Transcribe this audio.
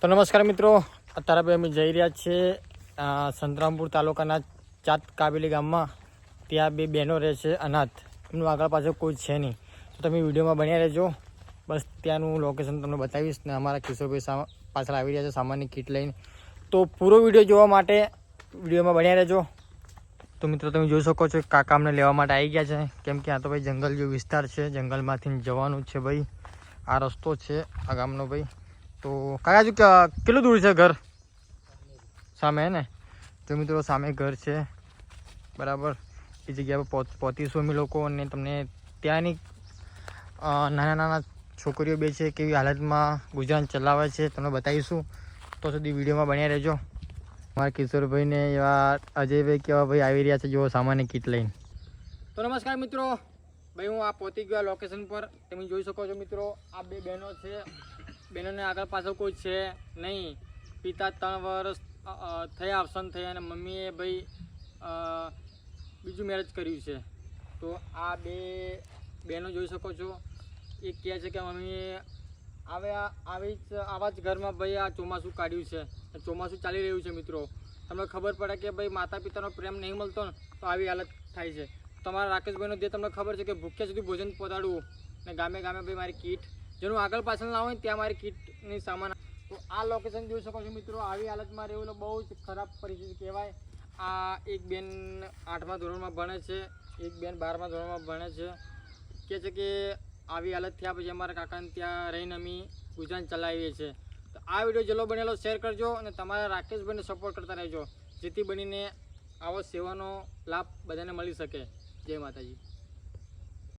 તો નમસ્કાર મિત્રો, અત્યારે ભાઈ અમે જઈ રહ્યા છીએ સંતરામપુર તાલુકાના ચાત કાબેલી ગામમાં. ત્યાં બે બહેનો રહે છે, અનાથ. એમનું આગળ પાછળ કોઈ છે નહીં. તો તમે વિડીયોમાં બન્યા રહેજો. બસ ત્યાંનું લોકેશન તમને બતાવીશ ને અમારા કિશોરભાઈ પાછળ આવી રહ્યા છે સામાનની કીટ લઈને. તો પૂરો વીડિયો જોવા માટે વિડીયોમાં બન્યા રહેજો. તો મિત્રો, તમે જોઈ શકો છો કાકા અમને લેવા માટે આવી ગયા છે. કેમ કે આ તો ભાઈ જંગલ જેવો વિસ્તાર છે. જંગલમાંથી જવાનું છે ભાઈ. આ રસ્તો છે આ ગામનો ભાઈ. તો કાકાજુ કેટલું દૂર છે ઘર? સામે ને? તો મિત્રો, સામે ઘર છે. બરાબર. એ જગ્યા પર પહોંચીશું અમે લોકો અને તમને ત્યાંની નાના નાના છોકરીઓ બે છે, કેવી હાલતમાં ગુજરાન ચલાવે છે, તમને બતાવીશું. તો સુધી વિડીયોમાં બન્યા રહેજો. મારા કિશોરભાઈને એવા અજયભાઈ કેવા ભાઈ આવી રહ્યા છે જો સામાન્ય કીટ લઈને. તો નમસ્કાર મિત્રો. ભાઈ, હું આ પહોંચી ગયો લોકેશન પર. તમે જોઈ શકો છો મિત્રો, આ બે બહેનો છે. બહેનોને આગળ પાછળ કોઈ છે નહીં. પિતા ત્રણ વર્ષ થયા, અવસાન થયા અને મમ્મીએ ભાઈ બીજું મેરેજ કર્યું છે. તો આ બે બહેનો જોઈ શકો છો. એક કહે છે કે મમ્મીએ આવ્યા આવી જ, આવા જ ઘરમાં ભાઈ આ ચોમાસું કાઢ્યું છે. ચોમાસું ચાલી રહ્યું છે મિત્રો. તમને ખબર પડે કે ભાઈ માતા પિતાનો પ્રેમ નહીં મળતો ને, તો આવી હાલત થાય છે. તમારા રાકેશભાઈનો જે તમને ખબર છે કે ભૂખ્યા સુધી ભોજન પહોંચાડવું ને ગામે ગામે ભાઈ મારી કીટ જેનું આગળ પાછળ ના હોય ત્યાં મારી કીટની સામાન તો આ લોકેશન જોઈ શકો છો મિત્રો. આવી હાલતમાં રહેવું બહુ જ ખરાબ પરિસ્થિતિ કહેવાય. આ એક બેન આઠમા ધોરણમાં ભણે છે. એક બેન બારમા ધોરણમાં ભણે છે. કહે છે કે આવી હાલત થયા પછી અમારા કાકાને ત્યાં રહીને અમે ગુજરાન ચલાવીએ છીએ. તો આ વીડિયો જેલો બનેલો શેર કરજો અને તમારા રાકેશભાઈને સપોર્ટ કરતા રહેજો. જેથી બનીને આવો સેવાનો લાભ બધાને મળી શકે. જય માતાજી.